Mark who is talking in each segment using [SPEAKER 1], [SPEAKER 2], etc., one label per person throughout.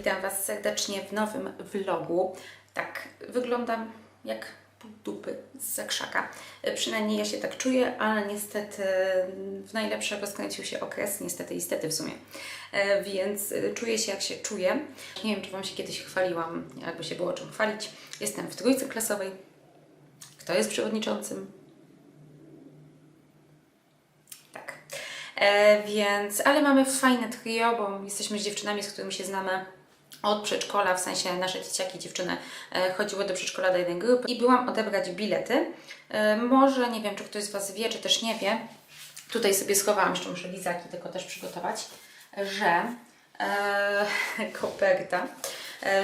[SPEAKER 1] Witam Was serdecznie w nowym vlogu. Tak, wyglądam jak dupy z zakrzaka. Przynajmniej ja się tak czuję, ale niestety w najlepsze rozkręcił się okres, niestety i stety w sumie. E, Więc czuję się jak się czuję. Nie wiem, czy Wam się kiedyś chwaliłam, jakby się było czym chwalić. Jestem w trójce klasowej. Kto jest przewodniczącym? Tak. E, więc, ale mamy fajne trio, bo jesteśmy z dziewczynami, z którymi się znamy od przedszkola, w sensie nasze dzieciaki, dziewczyny e, chodziły do przedszkola do jednej grupy i byłam odebrać bilety. E, może, nie wiem, czy ktoś z Was wie, czy też nie wie, tutaj sobie schowałam, jeszcze muszę lizaki tylko też przygotować, że e, koperta,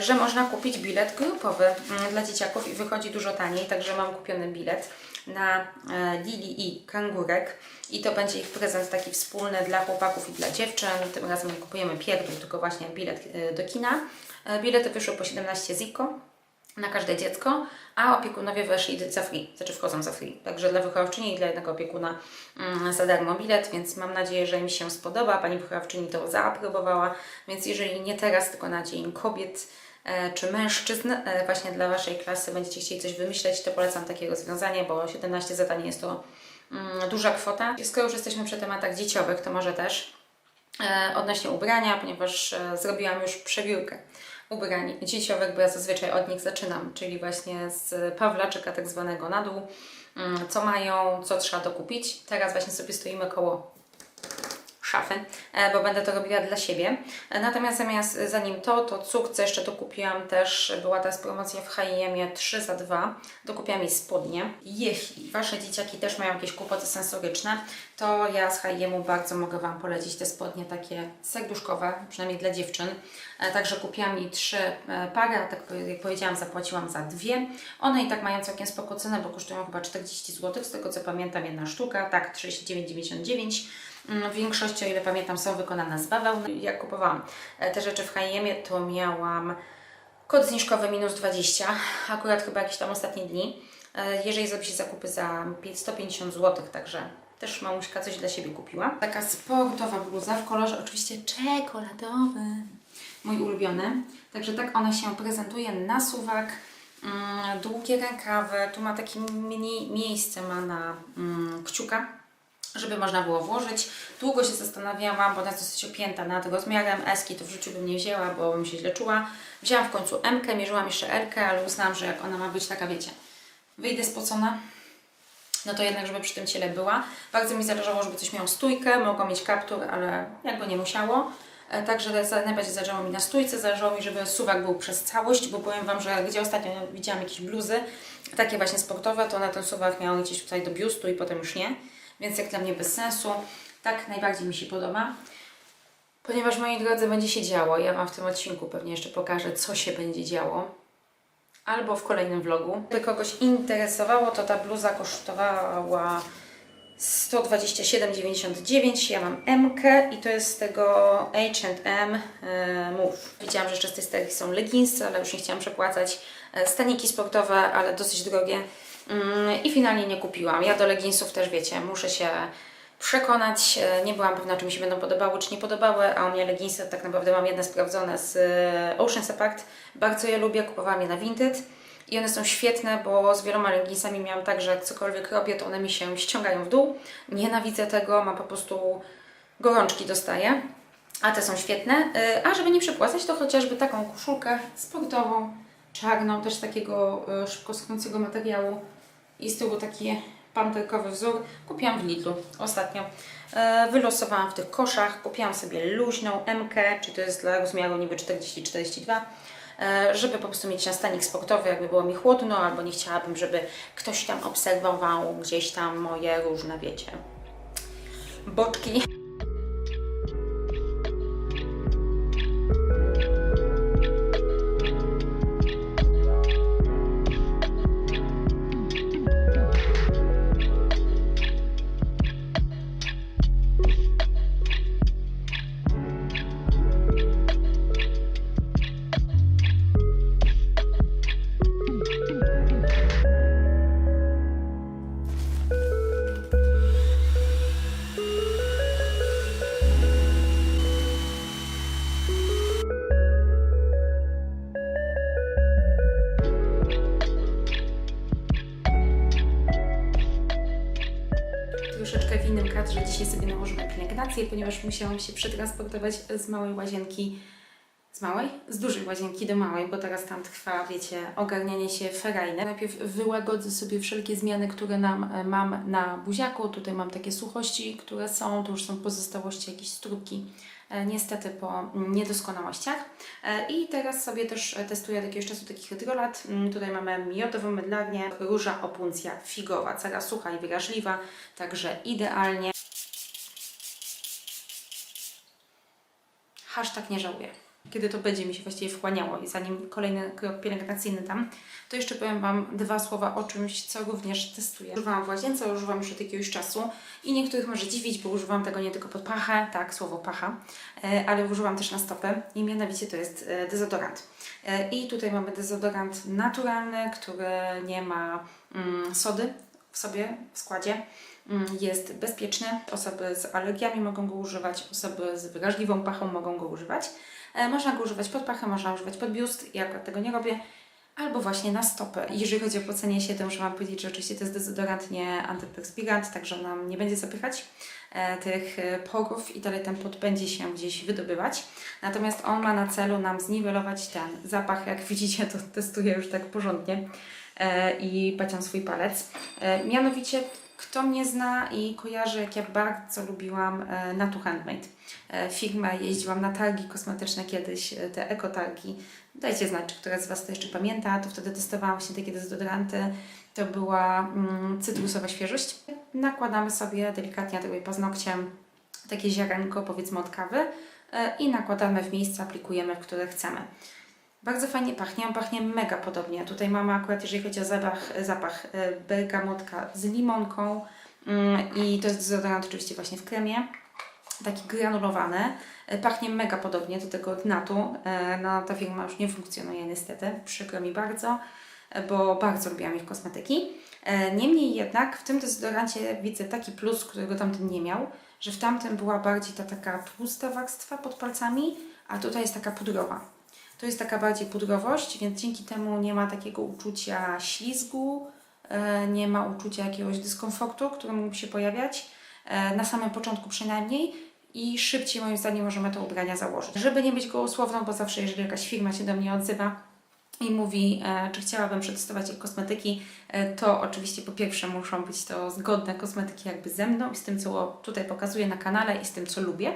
[SPEAKER 1] że można kupić bilet grupowy mm, dla dzieciaków i wychodzi dużo taniej, także mam kupiony bilet na e, Lili i Kangurek i to będzie ich prezent taki wspólny dla chłopaków i dla dziewczyn. Tym razem nie kupujemy pierdół, tylko właśnie bilet e, do kina. E, Bilety wyszły po 17 ziko na każde dziecko, a opiekunowie weszli za free, znaczy wchodzą za free. Także dla wychowawczyni i dla jednego opiekuna mm, za darmo bilet, więc mam nadzieję, że im się spodoba. Pani wychowawczyni to zaaprobowała, więc jeżeli nie teraz, tylko na Dzień Kobiet e, czy mężczyzn, e, właśnie dla Waszej klasy będziecie chcieli coś wymyśleć, to polecam takie rozwiązanie, bo 17 zadań jest to mm, duża kwota. Skoro już jesteśmy przy tematach dzieciowych, to może też e, odnośnie ubrania, ponieważ zrobiłam już przebiórkę ubrań dzieciowych, bo ja zazwyczaj od nich zaczynam, czyli właśnie z Pawlaczyka tak zwanego na dół, mm, co mają, co trzeba dokupić. Teraz właśnie sobie stoimy koło szafy, e, bo będę to robiła dla siebie. E, Natomiast zamiast, zanim to, to cuk, co jeszcze dokupiłam też, była teraz promocja w H&M 3 za 2, dokupiłam jej spodnie. Jeśli Wasze dzieciaki też mają jakieś kłopoty sensoryczne, to ja z H&M bardzo mogę Wam polecić te spodnie takie serduszkowe, przynajmniej dla dziewczyn. E, Także kupiłam jej trzy e, pary, a tak jak powiedziałam, zapłaciłam za dwie. One i tak mają całkiem spoko cenę, bo kosztują chyba 40 zł, z tego co pamiętam jedna sztuka, tak 39,99 Mm, W większości, o ile pamiętam, są wykonane z bawełny. Jak kupowałam e, te rzeczy w H&M, to miałam kod zniżkowy minus 20, akurat chyba jakieś tam ostatnie dni. E, Jeżeli zrobi się zakupy za 150 zł, także też mamuśka coś dla siebie kupiła. Taka sportowa bluza w kolorze oczywiście czekoladowym, mój ulubiony. Także tak ona się prezentuje na suwak. Mm, Długie rękawy, tu ma takie miejsce ma na mm, kciuka żeby można było włożyć. Długo się zastanawiałam, bo ona jest dosyć opięta nad rozmiarem. Eski to w życiu bym nie wzięła, bo bym się źle czuła. Wzięłam w końcu M, mierzyłam jeszcze L, ale uznałam, że jak ona ma być taka, wiecie, wyjdę spocona, no to jednak, żeby przy tym ciele była. Bardzo mi zależało, żeby coś miało stójkę, mogło mieć kaptur, ale jakby nie musiało. E, Także najbardziej zależało mi na stójce, zależało mi, żeby suwak był przez całość, bo powiem Wam, że gdzie ostatnio widziałam jakieś bluzy, takie właśnie sportowe, to na ten suwak miało gdzieś tutaj do biustu i potem już nie. Więc jak dla mnie bez sensu. Tak najbardziej mi się podoba. Ponieważ moi drodzy będzie się działo, ja Wam w tym odcinku pewnie jeszcze pokażę, co się będzie działo. Albo w kolejnym vlogu. Gdyby kogoś interesowało, to ta bluza kosztowała 127,99. Ja mam M i to jest z tego H&M Move. Widziałam, że jeszcze z tej serii są leginsy, ale już nie chciałam przepłacać. E, Staniki sportowe, ale dosyć drogie. Mm, I finalnie nie kupiłam. Ja do leginsów też wiecie, muszę się przekonać. E, Nie byłam pewna, czy mi się będą podobały, czy nie podobały, a u mnie leginsy tak naprawdę mam jedne sprawdzone z e, Ocean Pact. Bardzo je lubię, kupowałam je na Vinted. I one są świetne, bo z wieloma leginsami miałam tak, że jak cokolwiek robię, to one mi się ściągają w dół. Nienawidzę tego, mam po prostu gorączki dostaję. A te są świetne. E, A żeby nie przepłacać, to chociażby taką koszulkę sportową, czarną, też takiego szybko schnącego materiału. I z tyłu taki panterkowy wzór. Kupiłam w Lidlu ostatnio. E, Wylosowałam w tych koszach. Kupiłam sobie luźną MK, czy to jest dla rozmiaru niby 40-42, e, żeby po prostu mieć na stanik sportowy, jakby było mi chłodno, albo nie chciałabym, żeby ktoś tam obserwował gdzieś tam moje różne, wiecie, boczki. Musiałam się przetransportować z małej łazienki z małej? Z dużej łazienki do małej, bo teraz tam trwa, wiecie, ogarnianie się ferajne. Najpierw wyłagodzę sobie wszelkie zmiany, które nam, e, mam na buziaku. Tutaj mam takie suchości, które są, to już są pozostałości jakieś strubki, e, niestety po niedoskonałościach. E, I teraz sobie też testuję od jakiegoś czasu taki hydrolat. Mm, Tutaj mamy miodową mydlarnię, róża opuncja figowa, cera sucha i wyraźliwa, także idealnie. Hashtag nie żałuję. Kiedy to będzie mi się właściwie wchłaniało i zanim kolejny krok pielęgnacyjny dam, to jeszcze powiem Wam dwa słowa o czymś, co również testuję. Używałam w łazience, używam już od jakiegoś czasu i niektórych może dziwić, bo używam tego nie tylko pod pachę, tak, słowo pacha, e, ale używam też na stopę i mianowicie to jest e, dezodorant. E, I tutaj mamy dezodorant naturalny, który nie ma mm, sody w sobie, w składzie. Mm, Jest bezpieczny. Osoby z alergiami mogą go używać, osoby z wrażliwą pachą mogą go używać. E, Można go używać pod pachę, można używać pod biust. Ja akurat tego nie robię. Albo właśnie na stopę. Jeżeli chodzi o płacenie się, to muszę Wam powiedzieć, że oczywiście to jest dezodorant, nie antyperspirant, także nam nie będzie zapychać e, tych e, porów i dalej ten pot będzie się gdzieś wydobywać. Natomiast on ma na celu nam zniwelować ten zapach. Jak widzicie, to testuję już tak porządnie i paciam swój palec. Mianowicie, kto mnie zna i kojarzy, jak ja bardzo lubiłam e, Natu Handmade e, firmę, jeździłam na targi kosmetyczne kiedyś, e, te ekotargi. Dajcie znać, czy któraś z Was to jeszcze pamięta, to wtedy testowałam właśnie takie dezodoranty. To była mm, cytrusowa świeżość. Nakładamy sobie delikatnie tutaj paznokciem takie ziarenko, powiedzmy od kawy i nakładamy w miejsca, aplikujemy, w które chcemy. Bardzo fajnie pachnie, on pachnie mega podobnie. Tutaj mamy akurat, jeżeli chodzi o zapach, zapach e, bergamotka z limonką mm, i to jest dezodorant oczywiście właśnie w kremie, taki granulowany. E, Pachnie mega podobnie do tego od Natu. E, No ta firma już nie funkcjonuje niestety, przykro mi bardzo, bo bardzo lubiłam ich kosmetyki. Niemniej jednak w tym dezodorancie widzę taki plus, którego tamten nie miał, że w tamtym była bardziej ta taka tłusta warstwa pod palcami, a tutaj jest taka pudrowa. To jest taka bardziej pudrowość, więc dzięki temu nie ma takiego uczucia ślizgu, e, nie ma uczucia jakiegoś dyskomfortu, który mógłby się pojawiać, e, na samym początku przynajmniej i szybciej moim zdaniem możemy te ubrania założyć. Żeby nie być gołosłowną, bo zawsze jeżeli jakaś firma się do mnie odzywa i mówi, e, czy chciałabym przetestować ich kosmetyki, to oczywiście po pierwsze muszą być to zgodne kosmetyki jakby ze mną i z tym, co tutaj pokazuję na kanale i z tym, co lubię.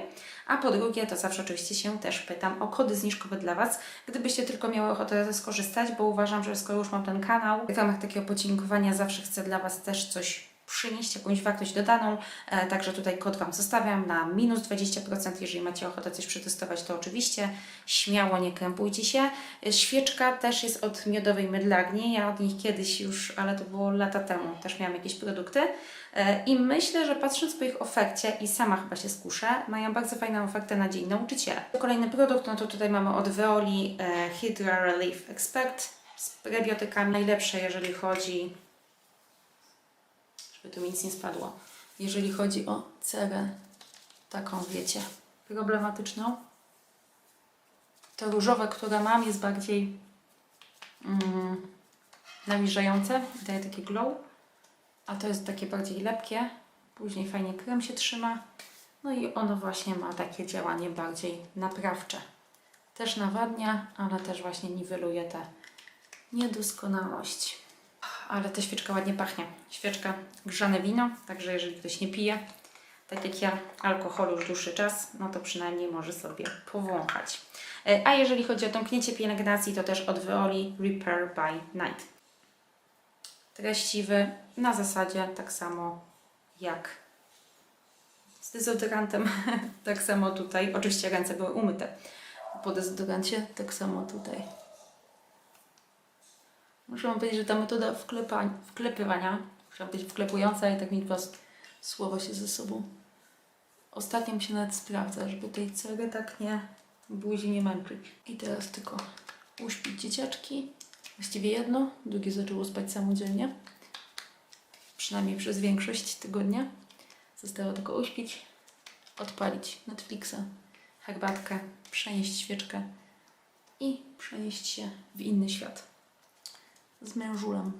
[SPEAKER 1] A po drugie, to zawsze oczywiście się też pytam o kody zniżkowe dla Was, gdybyście tylko miały ochotę skorzystać, bo uważam, że skoro już mam ten kanał, w ramach takiego podziękowania zawsze chcę dla Was też coś przynieść, jakąś wartość dodaną. E, także tutaj kod Wam zostawiam na minus 20%. Jeżeli macie ochotę coś przetestować, to oczywiście śmiało nie krępujcie się. E, Świeczka też jest od miodowej mydlarni. Ja od nich kiedyś już, ale to było lata temu, też miałam jakieś produkty. E, I myślę, że patrząc po ich ofercie i sama chyba się skuszę, mają bardzo fajną ofertę na Dzień Nauczyciela. Kolejny produkt, no to tutaj mamy od Veoli Hydra Relief Expert z prebiotykami. Najlepsze, jeżeli chodzi żeby tu nic nie spadło. Jeżeli chodzi o cerę, taką wiecie, problematyczną, to różowe, które mam, jest bardziej mm, nawilżające, daje taki glow, a to jest takie bardziej lepkie, później fajnie krem się trzyma, no i ono właśnie ma takie działanie bardziej naprawcze. Też nawadnia, ale też właśnie niweluje te niedoskonałości. Ale ta świeczka ładnie pachnie. Świeczka grzane wino, także jeżeli ktoś nie pije, tak jak ja, alkoholu już dłuższy czas, no to przynajmniej może sobie powąchać. E, A jeżeli chodzi o domknięcie pielęgnacji, to też od Veoli Repair by Night. Treściwy, na zasadzie tak samo jak z dezodorantem, tak samo tutaj. Oczywiście ręce były umyte po dezodorancie, tak samo tutaj. Muszę Wam powiedzieć, że ta metoda wklepywania, chciałam być wklepująca i tak mi dwa s- słowa się ze sobą. Ostatnio mi się nawet sprawdza, żeby tej cery tak nie buzi nie męczyć. I teraz tylko uśpić dzieciaczki. Właściwie jedno, drugie zaczęło spać samodzielnie. Przynajmniej przez większość tygodnia. Zostało tylko uśpić, odpalić Netflixa, herbatkę, przenieść świeczkę i przenieść się w inny świat z mężulem.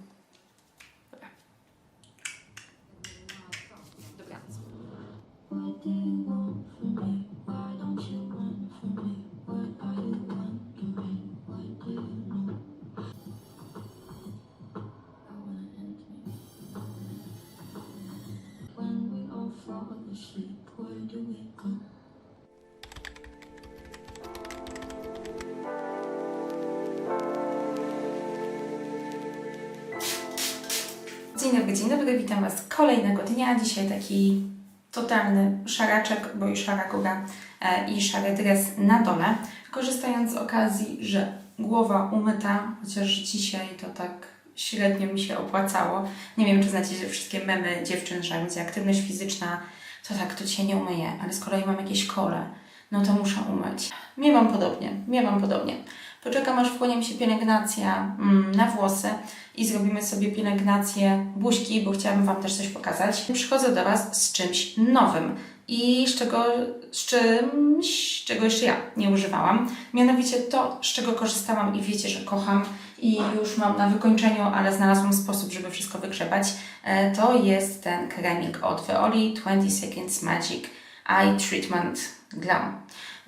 [SPEAKER 1] Dnia. Dzisiaj taki totalny szaraczek, bo i szara góra e, i szary dres na dole. Korzystając z okazji, że głowa umyta, chociaż dzisiaj to tak średnio mi się opłacało. Nie wiem, czy znacie wszystkie memy dziewczyn, że będzie aktywność fizyczna, to tak, to Cię nie umyję, ale z kolei mam jakieś kole, no to muszę umyć. Miewam podobnie, miewam podobnie. Poczekam aż wchłonie mi się pielęgnacja mm, na włosy i zrobimy sobie pielęgnację buźki, bo chciałabym Wam też coś pokazać. Przychodzę do Was z czymś nowym i z czego, z czymś, czego jeszcze ja nie używałam. Mianowicie to, z czego korzystałam i wiecie, że kocham i już mam na wykończeniu, ale znalazłam sposób, żeby wszystko wygrzebać. E, To jest ten kremik od Veoli 20 Seconds Magic Eye Treatment Glam.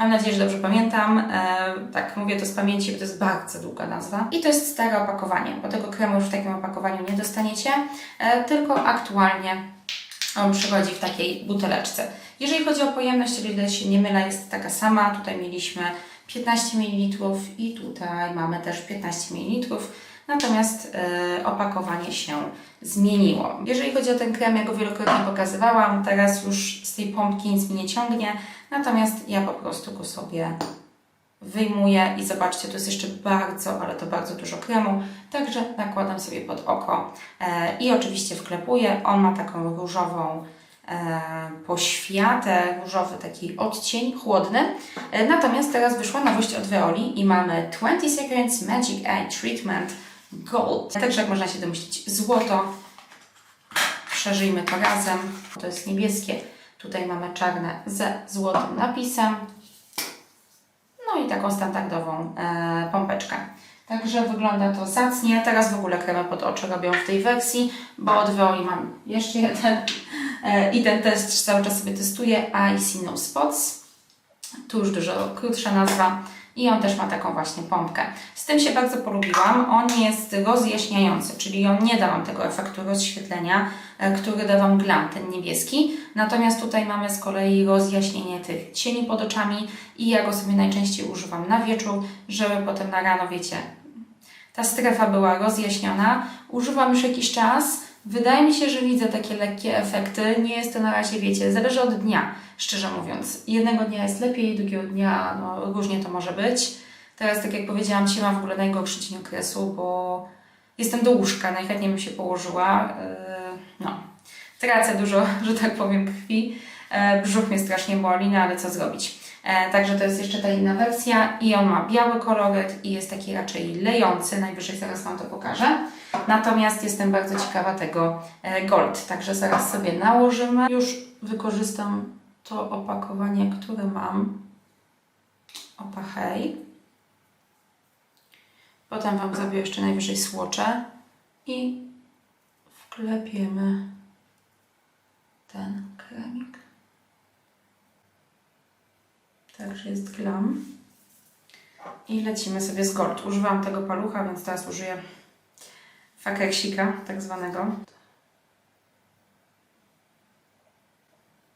[SPEAKER 1] Mam nadzieję, że dobrze pamiętam. E, tak, mówię to z pamięci, bo to jest bardzo długa nazwa. I to jest stare opakowanie, bo tego kremu już w takim opakowaniu nie dostaniecie, e, tylko aktualnie on przychodzi w takiej buteleczce. Jeżeli chodzi o pojemność, o ile się nie mylę, jest taka sama. Tutaj mieliśmy 15 ml i tutaj mamy też 15 ml. Natomiast e, opakowanie się zmieniło. Jeżeli chodzi o ten krem, ja go wielokrotnie pokazywałam, teraz już z tej pompki nic mi nie ciągnie, natomiast ja po prostu go sobie wyjmuję i zobaczcie, to jest jeszcze bardzo, ale to bardzo dużo kremu, także nakładam sobie pod oko e, i oczywiście wklepuję. On ma taką różową e, poświatę, różowy taki odcień, chłodny. E, natomiast teraz wyszła nowość od Veoli i mamy 20 Seconds Magic Eye Treatment Gold. Także jak można się domyślić, złoto. Przeżyjmy to razem. To jest niebieskie. Tutaj mamy czarne ze złotym napisem. No i taką standardową e, pompeczkę. Także wygląda to zacnie. Teraz w ogóle kremy pod oczy robią w tej wersji, bo od Veoli mam jeszcze jeden e, i ten test cały czas sobie testuję. I see no spots. Tu już dużo krótsza nazwa. I on też ma taką właśnie pompkę. Z tym się bardzo polubiłam. On jest rozjaśniający, czyli on nie da Wam tego efektu rozświetlenia, e, który da Wam glam, ten niebieski. Natomiast tutaj mamy z kolei rozjaśnienie tych cieni pod oczami i ja go sobie najczęściej używam na wieczór, żeby potem na rano, wiecie, ta strefa była rozjaśniona. Używam już jakiś czas. Wydaje mi się, że widzę takie lekkie efekty. Nie jest to na razie, wiecie, zależy od dnia, szczerze mówiąc. Jednego dnia jest lepiej, drugiego dnia no, różnie to może być. Teraz, tak jak powiedziałam, dzisiaj mam w ogóle najgorszy dzień okresu, bo jestem do łóżka, najchętniej bym się położyła. Yy, no, tracę dużo, że tak powiem, krwi. E, Brzuch mnie strasznie boli, no ale co zrobić. E, Także to jest jeszcze ta inna wersja i on ma biały koloryt i jest taki raczej lejący, najwyżej zaraz Wam to pokażę. Natomiast jestem bardzo ciekawa tego e, gold, także zaraz sobie nałożymy. Już wykorzystam to opakowanie, które mam. Opa hej. Potem Wam zrobię jeszcze najwyżej słocze i wklepiemy ten kremik. Także jest glam. I lecimy sobie z gold. Używam tego palucha, więc teraz użyję fakeksika tak zwanego.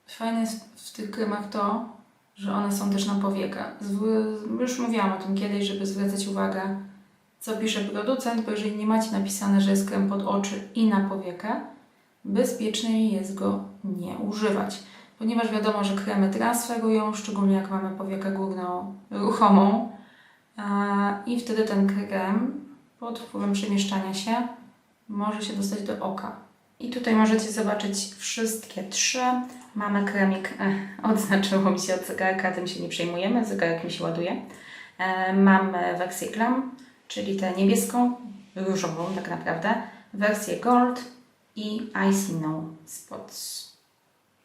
[SPEAKER 1] Fajne jest w tych kremach to, że one są też na powiekę. Już mówiłam o tym kiedyś, żeby zwracać uwagę, co pisze producent, bo jeżeli nie macie napisane, że jest krem pod oczy i na powiekę, bezpieczniej jest go nie używać. Ponieważ wiadomo, że kremy transferują, szczególnie jak mamy powiekę górną ruchomą, i wtedy ten krem pod wpływem przemieszczania się może się dostać do oka. I tutaj możecie zobaczyć wszystkie trzy. Mamy kremik, e, odznaczyło mi się od zegarka, tym się nie przejmujemy, zegarek mi się ładuje. E, mamy wersję Glam, czyli tę niebieską, różową tak naprawdę, wersję Gold i Icy No Spots,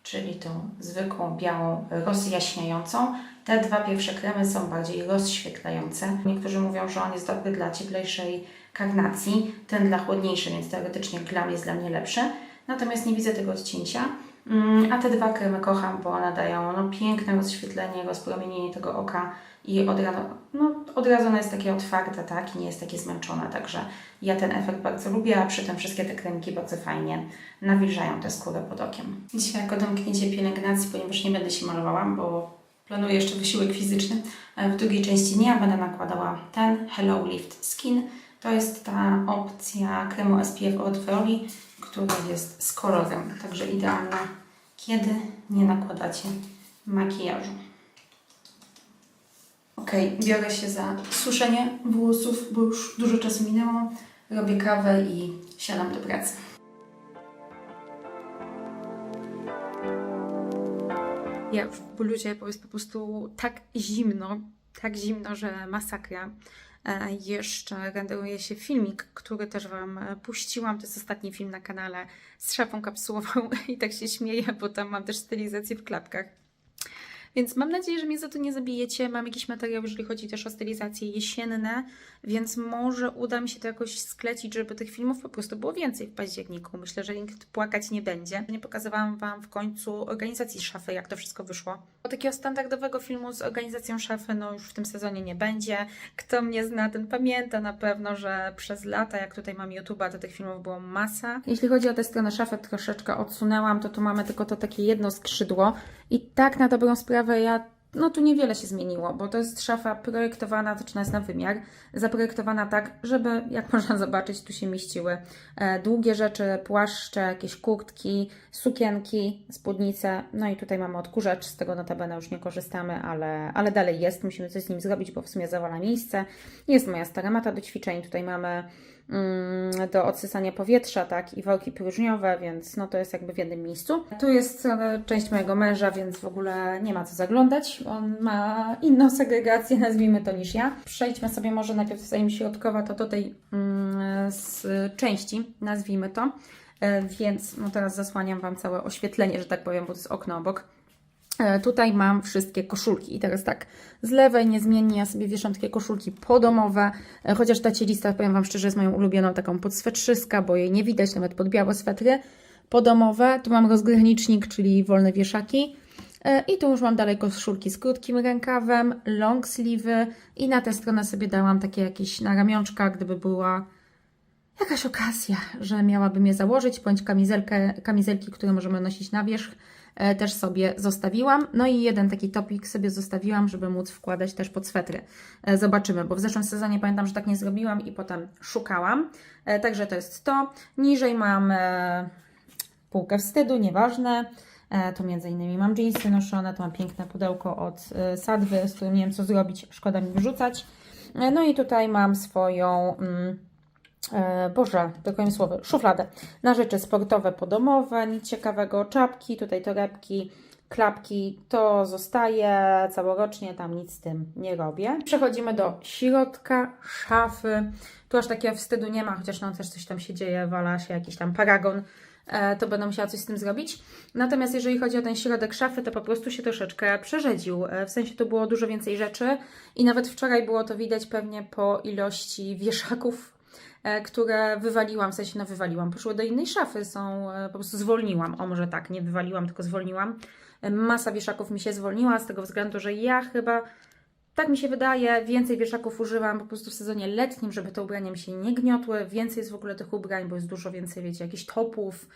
[SPEAKER 1] czyli tą zwykłą, białą, rozjaśniającą. Te dwa pierwsze kremy są bardziej rozświetlające. Niektórzy mówią, że on jest dobry dla cieplejszej karnacji, ten dla chłodniejszej, więc teoretycznie glam jest dla mnie lepszy. Natomiast nie widzę tego odcięcia. Mm, A te dwa kremy kocham, bo one dają no, piękne rozświetlenie, rozpromienienie tego oka i od razu, no, od razu ono jest takie otwarte, tak? I nie jest takie zmęczone, także ja ten efekt bardzo lubię, a przy tym wszystkie te kremki bardzo fajnie nawilżają tę skórę pod okiem. Dzisiaj jako domknięcie pielęgnacji, ponieważ nie będę się malowała, bo planuję jeszcze wysiłek fizyczny. E, W drugiej części dnia będę nakładała ten Hello Lift Skin. To jest ta opcja kremu SPF od Veoli, który jest z kolorem, także idealna, kiedy nie nakładacie makijażu. Ok, biorę się za suszenie włosów, bo już dużo czasu minęło. Robię kawę i siadam do pracy. Ja w bluzie, bo jest po prostu tak zimno, tak zimno, że masakra. E, Jeszcze renderuje się filmik, który też Wam e, puściłam. To jest ostatni film na kanale z szafą kapsułową i tak się śmieję, bo tam mam też stylizację w klapkach. Więc mam nadzieję, że mnie za to nie zabijecie. Mam jakiś materiał, jeżeli chodzi też o stylizacje jesienne, więc może uda mi się to jakoś sklecić, żeby tych filmów po prostu było więcej w październiku. Myślę, że nikt płakać nie będzie. Nie pokazywałam Wam w końcu organizacji szafy, jak to wszystko wyszło. Bo takiego standardowego filmu z organizacją szafy, no już w tym sezonie nie będzie. Kto mnie zna, ten pamięta na pewno, że przez lata, jak tutaj mam YouTube'a, to tych filmów było masa. Jeśli chodzi o tę stronę szafy, troszeczkę odsunęłam, to tu mamy tylko to takie jedno skrzydło. I tak na dobrą sprawę ja, no tu niewiele się zmieniło, bo to jest szafa projektowana, zaczyna jest na wymiar, zaprojektowana tak, żeby, jak można zobaczyć, tu się mieściły e, długie rzeczy, płaszcze, jakieś kurtki, sukienki, spódnice, no i tutaj mamy odkurzacz, z tego notabene już nie korzystamy, ale, ale dalej jest, musimy coś z nim zrobić, bo w sumie zawala miejsce. Jest moja stara mata do ćwiczeń, tutaj mamy do odsysania powietrza, tak, i wałki próżniowe, więc no to jest jakby w jednym miejscu. Tu jest e, część mojego męża, więc w ogóle nie ma co zaglądać. On ma inną segregację, nazwijmy to, niż ja. Przejdźmy sobie może najpierw zanim środkowa, to do tej mm, z części, nazwijmy to. E, Więc no teraz zasłaniam Wam całe oświetlenie, że tak powiem, bo to jest okno obok. E, Tutaj mam wszystkie koszulki. I teraz tak, z lewej niezmiennie ja sobie wieszam takie koszulki podomowe, e, chociaż ta cielista, powiem Wam szczerze, jest moją ulubioną taką pod swetrzyska, bo jej nie widać nawet pod białe swetry podomowe. Tu mam rozgranicznik, czyli wolne wieszaki. E, i tu już mam dalej koszulki z krótkim rękawem, long sleeve'y. I na tę stronę sobie dałam takie jakieś na ramionczka, gdyby była jakaś okazja, że miałabym je założyć, bądź kamizelkę, kamizelki, które możemy nosić na wierzch, też sobie zostawiłam. No i jeden taki topik sobie zostawiłam, żeby móc wkładać też pod swetry. E, Zobaczymy, bo w zeszłym sezonie pamiętam, że tak nie zrobiłam i potem szukałam. E, Także to jest to. Niżej mam e, półkę wstydu, nieważne. E, To między innymi mam jeansy noszone, to mam piękne pudełko od e, Sadwy, z którym nie wiem co zrobić, szkoda mi wyrzucać. E, No i tutaj mam swoją... Mm, E, Boże, tylko mi słowo, szufladę. Na rzeczy sportowe, podomowe, nic ciekawego, czapki, tutaj torebki, klapki, to zostaje całorocznie, tam nic z tym nie robię. Przechodzimy do środka szafy, tu aż takiego wstydu nie ma, chociaż no też coś tam się dzieje, wala się jakiś tam paragon, e, to będę musiała coś z tym zrobić. Natomiast jeżeli chodzi o ten środek szafy, to po prostu się troszeczkę przerzedził, E, w sensie to było dużo więcej rzeczy i nawet wczoraj było to widać pewnie po ilości wieszaków, e, które wywaliłam, w sensie no wywaliłam, poszły do innej szafy, są, e, po prostu zwolniłam, o może tak, nie wywaliłam, tylko zwolniłam. E, Masa wieszaków mi się zwolniła z tego względu, że ja chyba, tak mi się wydaje, więcej wieszaków używam po prostu w sezonie letnim, żeby te ubrania mi się nie gniotły, więcej jest w ogóle tych ubrań, bo jest dużo więcej, wiecie, jakichś topów,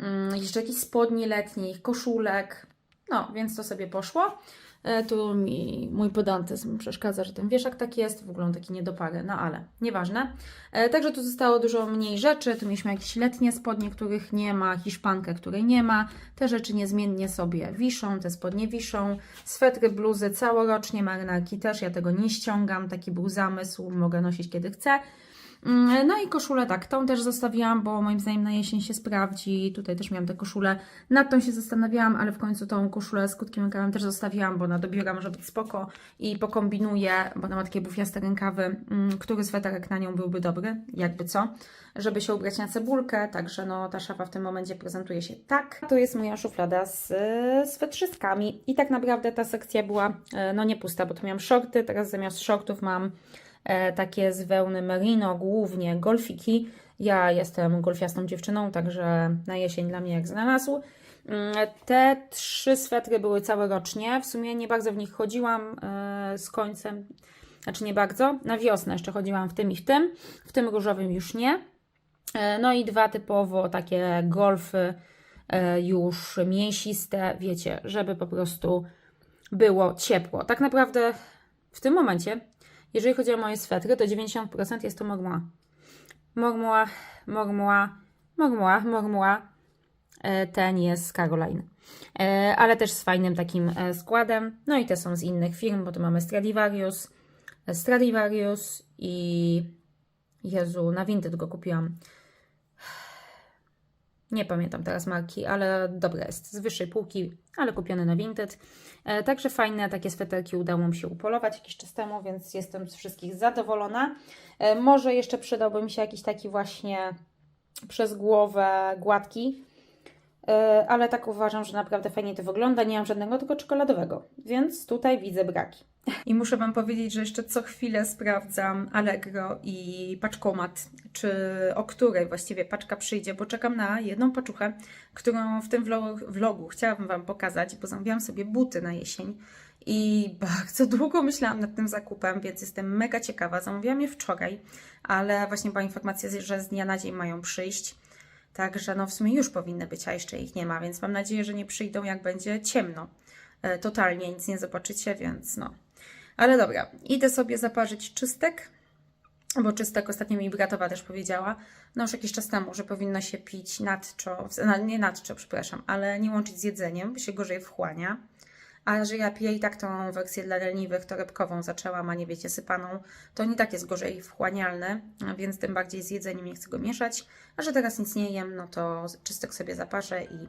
[SPEAKER 1] mm, jeszcze jakichś spodni letnich, koszulek, no, więc to sobie poszło. E, Tu mi mój pedantyzm przeszkadza, że ten wieszak tak jest, w ogóle on taki niedopary, no ale nieważne. E, Także tu zostało dużo mniej rzeczy, tu mieliśmy jakieś letnie spodnie, których nie ma, hiszpankę, której nie ma. Te rzeczy niezmiennie sobie wiszą, te spodnie wiszą, swetry, bluzy całorocznie, marynarki też, ja tego nie ściągam, taki był zamysł, mogę nosić kiedy chcę. Mm, No i koszulę tak, tą też zostawiłam, bo moim zdaniem na jesień się sprawdzi. Tutaj też miałam tę koszulę. Nad tą się zastanawiałam, ale w końcu tą koszulę z krótkim rękawem też zostawiłam, bo na do biura może być spoko i pokombinuję, bo ona ma takie bufiaste rękawy, mm, który sweterek na nią byłby dobry, jakby co, żeby się ubrać na cebulkę, także no ta szafa w tym momencie prezentuje się tak. Tu jest moja szuflada z swetrzyskami i tak naprawdę ta sekcja była e, no nie pusta, bo tu miałam shorty, teraz zamiast shortów mam takie z wełny merino, głównie golfiki. Ja jestem golfiastą dziewczyną, także na jesień dla mnie jak znalazł. Mm, Te trzy swetry były całorocznie. W sumie nie bardzo w nich chodziłam e, z końcem. Znaczy nie bardzo. Na wiosnę jeszcze chodziłam w tym i w tym. W tym różowym już nie. E, No i dwa typowo takie golfy e, już mięsiste, wiecie, żeby po prostu było ciepło. Tak naprawdę w tym momencie, jeżeli chodzi o moje swetry, to 90% jest to mogła. Mogła, mogła, mogła, mogła. E, Ten jest z Caroline. E, Ale też z fajnym takim e, składem. No i te są z innych firm, bo tu mamy Stradivarius, Stradivarius i Jezu, na Vinted go kupiłam. Nie pamiętam teraz marki, ale dobra jest. Z wyższej półki, ale kupiony na Vinted. E, także fajne takie sweterki udało mi się upolować jakiś czas temu, więc jestem z wszystkich zadowolona. E, może jeszcze przydałby mi się jakiś taki właśnie przez głowę gładki, e, ale tak uważam, że naprawdę fajnie to wygląda. Nie mam żadnego tylko czekoladowego, więc tutaj widzę braki. I muszę Wam powiedzieć, że jeszcze co chwilę sprawdzam Allegro i paczkomat, czy o której właściwie paczka przyjdzie, bo czekam na jedną paczuchę, którą w tym vlogu, chciałabym Wam pokazać, bo zamówiłam sobie buty na jesień i bardzo długo myślałam nad tym zakupem, więc jestem mega ciekawa. Zamówiłam je wczoraj, ale właśnie była informacja, że z dnia na dzień mają przyjść. Także no w sumie już powinny być, a jeszcze ich nie ma, więc mam nadzieję, że nie przyjdą jak będzie ciemno. E, Totalnie nic nie zobaczycie, więc no. Ale dobra, idę sobie zaparzyć czystek, bo czystek ostatnio mi bratowa też powiedziała, no już jakiś czas temu, że powinno się pić nadczo, nie nadczo, przepraszam, ale nie łączyć z jedzeniem, bo się gorzej wchłania. A że ja piję i tak tą wersję dla leniwych, torebkową zaczęłam, a nie wiecie, sypaną, to nie tak jest gorzej wchłanialne, więc tym bardziej z jedzeniem nie chcę go mieszać. A że teraz nic nie jem, no to czystek sobie zaparzę i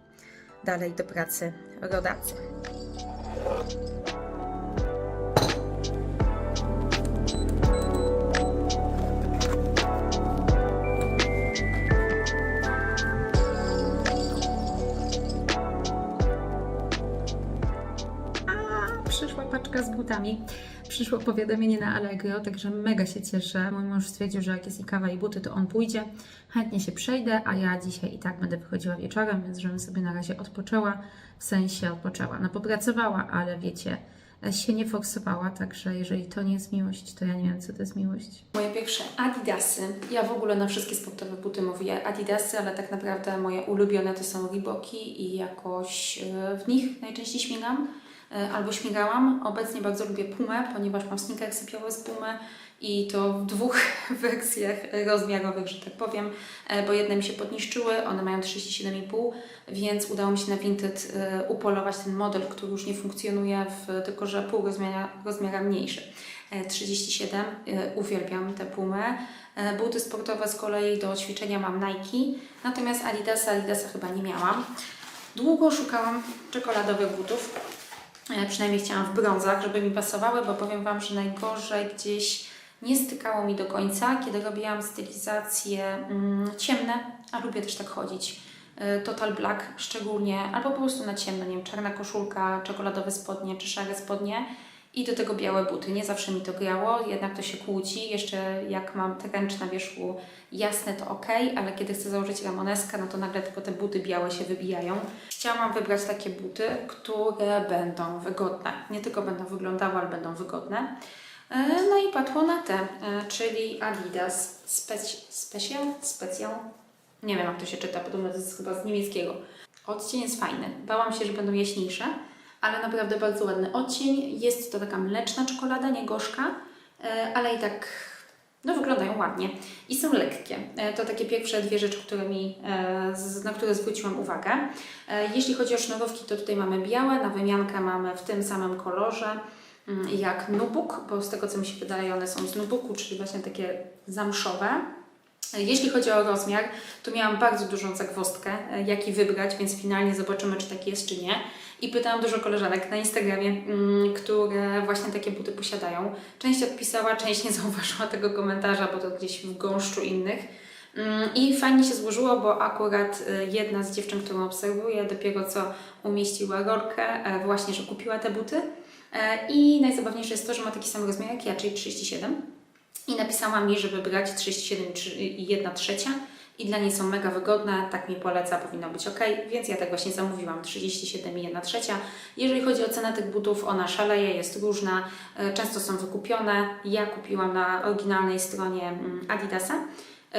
[SPEAKER 1] dalej do pracy rodacy. Z butami. Przyszło powiadomienie na Allegro, także mega się cieszę. Mój mąż stwierdził, że jak jest i kawa i buty, to on pójdzie. Chętnie się przejdę, a ja dzisiaj i tak będę wychodziła wieczorem, więc żebym sobie na razie odpoczęła. W sensie odpoczęła. No popracowała, ale wiecie, się nie forsowała, także jeżeli to nie jest miłość, to ja nie wiem, co to jest miłość. Moje pierwsze Adidasy. Ja w ogóle na wszystkie sportowe buty mówię Adidasy, ale tak naprawdę moje ulubione to są Reeboki i jakoś e, w nich najczęściej śmigam albo śmigałam. Obecnie bardzo lubię Pumę, ponieważ mam sneakersy białe z Pumy i to w dwóch wersjach rozmiarowych, że tak powiem, e, bo jedne mi się podniszczyły, one mają 37,5, więc udało mi się na Vinted e, upolować ten model, który już nie funkcjonuje, w, tylko że pół rozmiara, rozmiara mniejszy. E, 37, e, uwielbiam tę Pumę. E, Buty sportowe z kolei do ćwiczenia mam Nike, natomiast Adidasa, Adidasa chyba nie miałam. Długo szukałam czekoladowych butów, E, Przynajmniej chciałam w brązach, żeby mi pasowały, bo powiem Wam, że najgorzej gdzieś nie stykało mi do końca, kiedy robiłam stylizacje mm, ciemne, a lubię też tak chodzić. E, Total Black szczególnie, albo po prostu na ciemno, nie wiem, czarna koszulka, czekoladowe spodnie czy szare spodnie i do tego białe buty. Nie zawsze mi to grało, jednak to się kłóci. Jeszcze jak mam tręcz na wierzchu jasne, to ok, ale kiedy chcę założyć ramoneska, no to nagle tylko te buty białe się wybijają. Chciałam wybrać takie buty, które będą wygodne. Nie tylko będą wyglądały, ale będą wygodne. E, No i padło na te, e, czyli Adidas Spec- Special, Special, nie wiem jak to się czyta, podobno to jest chyba z niemieckiego. Odcień jest fajny. Bałam się, że będą jaśniejsze, ale naprawdę bardzo ładny odcień. Jest to taka mleczna czekolada, nie gorzka, e, ale i tak no, wyglądają ładnie i są lekkie. E, To takie pierwsze dwie rzeczy, które mi, e, na które zwróciłam uwagę. Jeśli chodzi o sznurówki, to tutaj mamy białe, na wymiankę mamy w tym samym kolorze mm, jak nubuk, bo z tego co mi się wydaje, one są z nubuku, czyli właśnie takie zamszowe. Jeśli chodzi o rozmiar, to miałam bardzo dużą zagwozdkę, e, jaki wybrać, więc finalnie zobaczymy, czy tak jest, czy nie. I pytałam dużo koleżanek na Instagramie, mm, które właśnie takie buty posiadają. Część odpisała, część nie zauważyła tego komentarza, bo to gdzieś w gąszczu innych. Mm, I fajnie się złożyło, bo akurat y, jedna z dziewczyn, którą obserwuję, dopiero co umieściła rolkę, e, właśnie, że kupiła te buty. E, I najzabawniejsze jest to, że ma taki sam rozmiar jak ja, czyli 37. I napisała mi, żeby brać 37 i 1 trzecia. i dla niej są mega wygodne, tak mi poleca, powinno być ok, więc ja tak właśnie zamówiłam 37,1 trzecia. Jeżeli chodzi o cenę tych butów, ona szaleje, jest różna, e, często są wykupione. Ja kupiłam na oryginalnej stronie mm, Adidasa,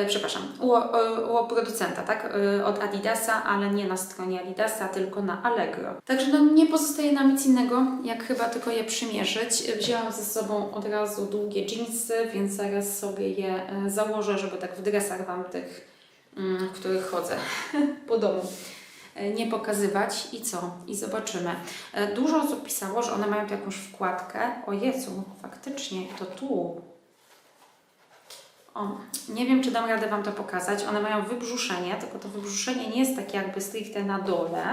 [SPEAKER 1] przepraszam, u, u, u producenta, tak, e, od Adidasa, ale nie na stronie Adidasa, tylko na Allegro. Także no, nie pozostaje nam nic innego, jak chyba tylko je przymierzyć. Wzięłam ze sobą od razu długie jeansy, więc zaraz sobie je e, założę, żeby tak w dresach Wam tych mm, w których chodzę po domu, e, nie pokazywać. I co? I zobaczymy. E, Dużo osób pisało, że one mają tu jakąś wkładkę. O Jezu, faktycznie, to tu. O, nie wiem, czy dam radę Wam to pokazać. One mają wybrzuszenie, tylko to wybrzuszenie nie jest takie jakby stricte na dole.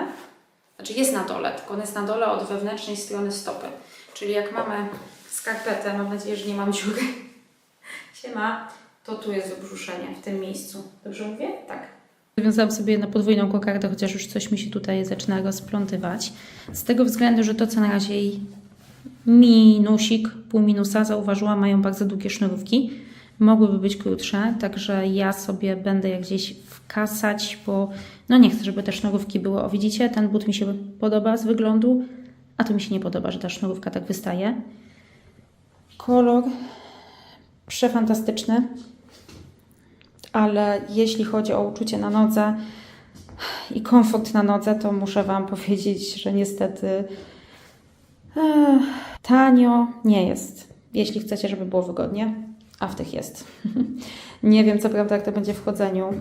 [SPEAKER 1] Znaczy jest na dole, tylko on jest na dole od wewnętrznej strony stopy. Czyli jak mamy skarpetę, mam nadzieję, że nie mam dziury, się ma, to tu jest wybrzuszenie w tym miejscu. Dobrze mówię? Tak. Zawiązałam sobie na podwójną kokardę, chociaż już coś mi się tutaj zaczyna rozplątywać. Z tego względu, że to co na razie minusik, pół minusa, zauważyłam, mają bardzo długie sznurówki. Mogłyby być krótsze, także ja sobie będę jak gdzieś wkasać, bo no nie chcę, żeby te sznurówki były. O widzicie, ten but mi się podoba z wyglądu, a to mi się nie podoba, że ta sznurówka tak wystaje. Kolor przefantastyczny, ale jeśli chodzi o uczucie na nodze i komfort na nodze, to muszę Wam powiedzieć, że niestety eh, tanio nie jest. Jeśli chcecie, żeby było wygodnie, a w tych jest. nie wiem, co prawda, jak to będzie w chodzeniu,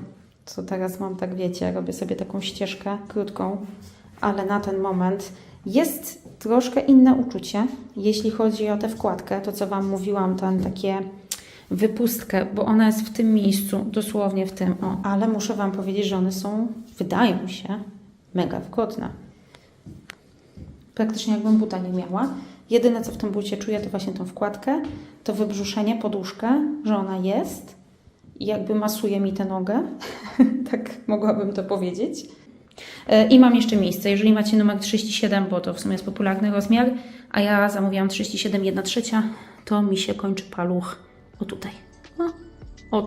[SPEAKER 1] co teraz mam, tak wiecie, robię sobie taką ścieżkę krótką, ale na ten moment jest troszkę inne uczucie, jeśli chodzi o tę wkładkę, to co Wam mówiłam, tam takie wypustkę, bo ona jest w tym miejscu, dosłownie w tym, o, ale muszę Wam powiedzieć, że one są, wydają się, mega wygodne. Praktycznie jakbym buta nie miała. Jedyne, co w tym bucie czuję, to właśnie tą wkładkę, to wybrzuszenie, poduszkę, że ona jest i jakby masuje mi tę nogę. tak mogłabym to powiedzieć. E, I mam jeszcze miejsce. Jeżeli macie numer 37, bo to w sumie jest popularny rozmiar, a ja zamówiłam 37 1 trzecia, to mi się kończy paluch o tutaj. O, o.